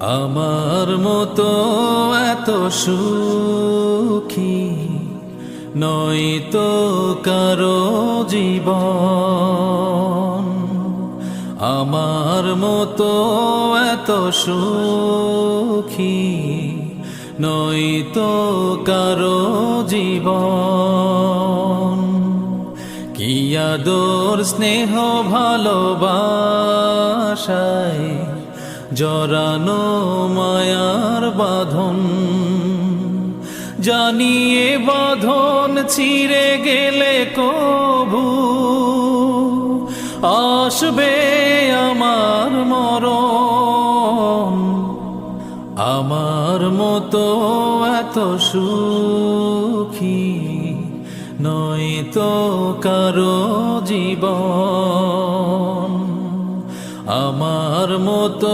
আমার মতো এত সুখী নয়তো কারও জীবন। আমার মতো এত সুখী নই নয়তো কারও জীবন। কি আদর, স্নেহ, ভালোবাসায় জরানো মায়ার বাঁধন। জানিয়ে বাঁধন ছিঁড়ে গেলে কবু। আসবে আমার মরণ। আমার মতো এত সুখী নয় তো কারও জীবন। আমার মতো